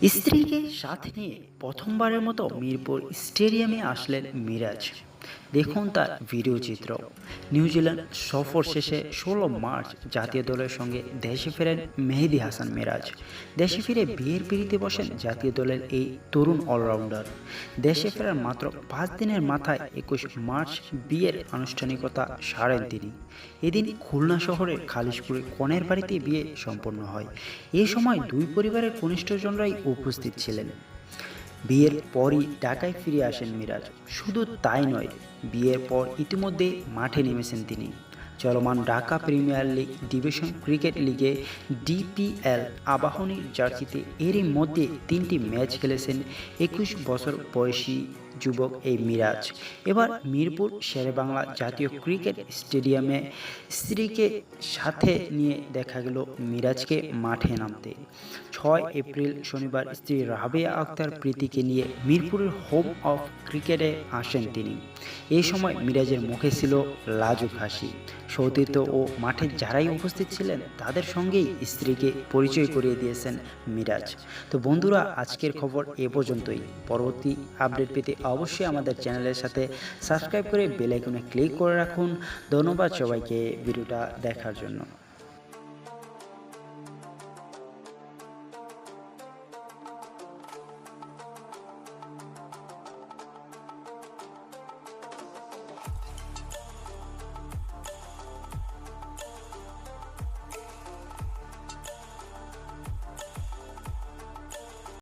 স্ত্রীকে সাথে নিয়ে প্রথমবারের মতো মিরপুর স্টেডিয়ামে আসলেন মিরাজ। দেখুন তার ভিডিও চিত্র। নিউজিল্যান্ড সফর শেষে ষোলো মার্চ জাতীয় দলের সঙ্গে দেশে ফেরেন মেহেদি হাসান মিরাজ। দেশে ফিরে বিয়ের পিড়িতে বসেন জাতীয় দলের এই তরুণ অলরাউন্ডার। দেশে ফেরার মাত্র পাঁচ দিনের মাথায় একুশ মার্চ বিয়ের আনুষ্ঠানিকতা সারেন তিনি। এদিন খুলনা শহরের খালিশপুরে কনের বাড়িতে বিয়ে সম্পন্ন হয়। এই সময় দুই পরিবারের কনিষ্ঠজনরাই উপস্থিত ছিলেন। বিয়ের পরই ঢাকায় ফিরে আসেন মিরাজ। শুধু তাই নয়, বিয়ের পর ইতিমধ্যে মাঠে নেমেছেন তিনি। চলমান Dhaka premier league division cricket লিগে ডিপিএল আবাহনীর জার্সিতে এরই মধ্যে তিনটি ম্যাচ খেলেছেন একুশ বছর বয়সী যুবক এই মিরাজ। এবার মিরপুর শেরেবাংলা জাতীয় ক্রিকেট স্টেডিয়ামে স্ত্রীকে সাথে নিয়ে দেখা গেল মিরাজকে মাঠে নামতে। ছয় এপ্রিল শনিবার স্ত্রী রাবেয়া আক্তার প্রীতিকে নিয়ে মিরপুরের হোম অফ ক্রিকেটে আসেন তিনি। এই সময় মিরাজের মুখে ছিল লাজুক হাসি। সৌতীর্থ ও মাঠে যারাই উপস্থিত ছিলেন, তাদের সঙ্গেই স্ত্রীকে পরিচয় করিয়ে দিয়েছেন মিরাজ। তো বন্ধুরা, আজকের খবর এ পর্যন্তই। পরবর্তী আপডেট পেতে অবশ্যই আমাদের চ্যানেলের সাথে সাবস্ক্রাইব করে বেলাইকনে ক্লিক করে রাখুন। ধন্যবাদ সবাইকে ভিডিওটা দেখার জন্য।